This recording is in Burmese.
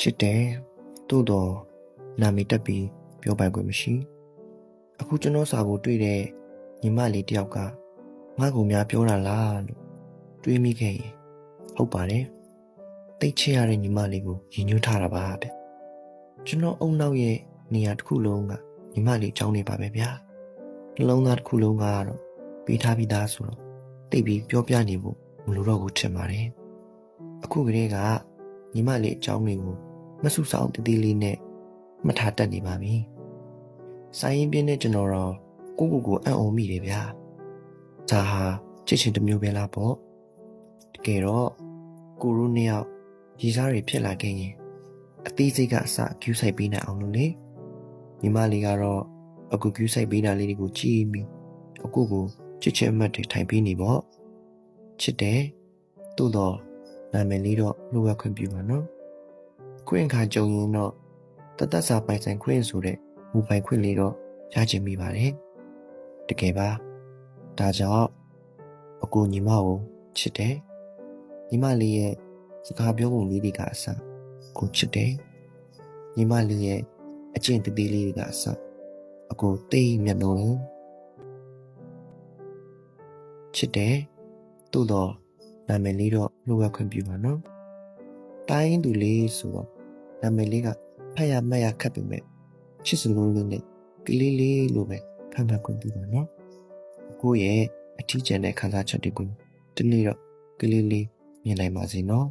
ချစ်တယ်တို့တော့နာမည်တက်ပြီးပြောပိုင်ခွင့်မရှိအခုကျွန်တော်စာကိုတွေ့တဲ့ညီမလေးတယောက်ကငါ့ကိုများပြောတာလားလို့တွေးမိခဲ့ရင်ဟုတ်ပါတယ်တိတ်ချစ်ရတဲ့ညီမလေးကိုရည်ညွှန်းထားတာပါဗျကျွန်တော်အုံနောက်ရဲ့နေရာတစ်ခုလုံးကညီမလေးအကြောင်းနေပါပဲဗျာနှလုံးသားတစ်ခုလုံးကတော့ပေးထားပြီးသားဆိုတော့တိတ်ပြီးပြောပြနေဖို့မလိုတော့ဘူးထင်ပါတယ်အခုကလေးကညီမလေးအကြောင်းတွေကို မဆုဆောင်တည်တည်လေးနဲ့မှတ်ထားတတ်နေပါပြီစာရင်းပြင်းတဲ့ကျွန်တော်တော့ကိုကိုကိုအံ့ဩမိတယ်ဗျာဒါဟာချစ်ချင်းတစ်မျိုးပဲလားပေါ့တကယ်တော့ကိုရိုးနှစ်ယောက်ရည်စားတွေဖြစ်လာခဲ့ရင်အသေးစိတ်ကအစကျူးဆိုင်ပေးနိုင်အောင်လို့လေညီမလေးကတော့အခုကျူးဆိုင်ပေးတာလေးတွေကိုကြည့်ပြီးအခုကိုချစ်ချင်းအမှတ်တွေထိုင်ပေးနေပေါ့ချစ်တယ်သို့တော့နာမည်လေးတော့လိုအပ်ခွင့်ပြုပါနော် ခွင့်ခါကြုံရင်တော့တသက်စာပိုင်ဆိုင်ခွင့်ဆိုတဲ့မူပိုင်ခွင့်လေးတော့ရချင်မိပါတယ်တကယ်ပါဒါကြောင့်အကူညီမကိုချစ်တယ်ညီမလေးရဲ့စကားပြောပုံလေးတွေကအစကိုချစ်တယ်ညီမလေးရဲ့အကျင့်တသေးလေးတွေကအစအကိုသိမျက်နှာလုံးချစ်တယ်သို့တော့နာမည်လေးတော့လိုအပ်ခွင့်ပြုပါနော်တိုင်းသူလေးဆိုတော့ နာမည်လေးကဖတ်ရမှတ်ရခက်ပေမဲ့ချစ်စလုံးလေးနဲ့ကလေးလေးလိုပဲဖတ်မှတ်ခွင့်ပြုပါနော်ကိုယ့်ရဲ့အထီးကျန်တဲ့ခန်းစားချက်တွေကိုဒီနေ့တော့ကလေးလေးမြင်နိုင်ပါစေနော်